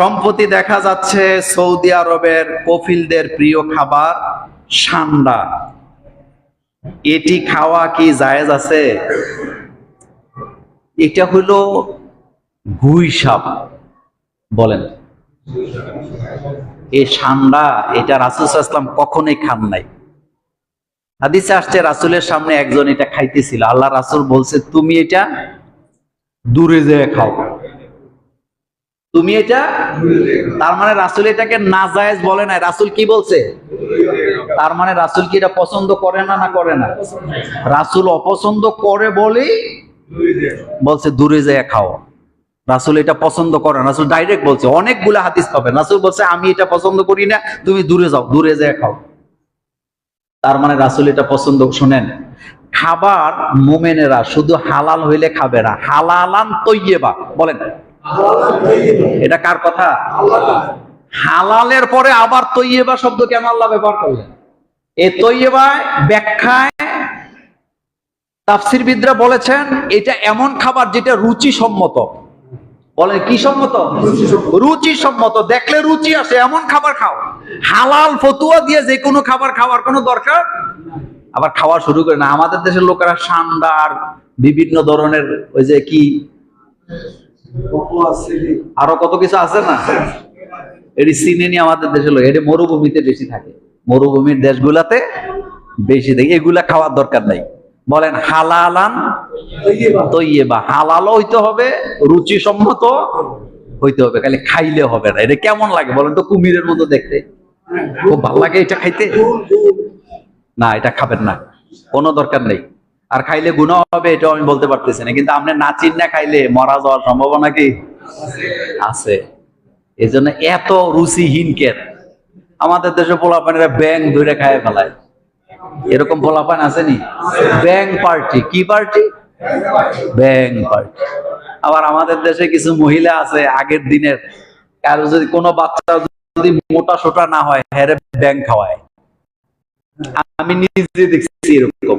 সম্প্রতি দেখা যাচ্ছে সৌদি আরবের কফিলদের প্রিয় খাবার সান্ডা। এটি খাওয়া কি জায়েজ আছে? এটা হইল গুই সাপ, বলেন। এই সান্ডা, এটা রাসুল ইসলাম কখনোই খান নাই। হাদিসে আসছে, রাসুলের সামনে একজন এটা খাইতেছিল। আল্লাহ রাসুল বলছে, তুমি এটা দূরে যেয়ে খাও। তুমি এটা তার মানে রাসুল এটাকে নাজায়েজ বলে না রাসুল কি বলছে? তার মানে রাসুল কি এটা পছন্দ করে না না করে না? রাসুল অপছন্দ করে বলেই বলছে, দূরে যেয়ে খাও। রাসুল এটা পছন্দ করে রাসুল ডাইরেক্ট বলছে, অনেকগুলো হাদিস পাবে। রাসুল বলছে, আমি এটা পছন্দ করি না, তুমি দূরে যাও, দূরে যায় খাও। তার মানে রাসুল এটা পছন্দ, শোনেন, খাবার মোমেনেরা শুধু হালাল হইলে খাবে না, হালালান তৈয়েবা, বলেন। এটা কার কথা? হালালের পরে আবার তৈয়েবা শব্দ কেন আল্লাহ ব্যবহার করলেন? এ তৈয়েবায় ব্যাখ্যায় তাফসিরবিদরা বলেছেন এটা এমন খাবার যেটা রুচি সম্মত বলে কি সম্মত? রুচি সম্মত দেখলে রুচি আসে এমন খাবার খাও। হালাল ফতুয়া দিয়ে যে কোনো খাবার খাওয়ার কোনো দরকার আবার খাওয়া শুরু করে না। আমাদের দেশের লোকেরা সান্ডা আর বিভিন্ন ধরনের ওই যে কি? আরও কত কিছু আছে না? এটি চিনে নিয়ে আমাদের দেশের লোক, এটি মরুভূমিতে বেশি থাকে। মরুভূমির দেশগুলাতে বেশি থাকে। এগুলা খাওয়ার দরকার নাই। বলেন, হালালান তৈবা হালালও হইতে হবে রুচি সম্মত হইতে হবে। খালি খাইলে হবে না। এটা কেমন লাগে বলেন তো কুমিরের মতো দেখতে? খুব ভালো লাগে এটা খাইতে? না, এটা খাবেন না। কোনো দরকার নেই। আর খাইলে গুণ হবে, এটাও আমি বলতে পারতেছি না। কিন্তু আপনি নাচিন না খাইলে মরা যাওয়ার সম্ভাবনা কি? আছে। এই জন্য এত রুচিহীন কেন? আমাদের দেশে পোলাপানেরা ব্যাং ধরে খায় ফেলায়। এরকম পোলাপান আসেনি? Bang party. কি পার্টি? Bang party. আবার আমাদের দেশে কিছু মহিলা আছে আগের দিনের। কারও যদি কোনো বাচ্চা যদি মোটা সোটা না হয় হ্যারে ব্যাং খাওয়ায়। আমি নিজে দেখছি এরকম।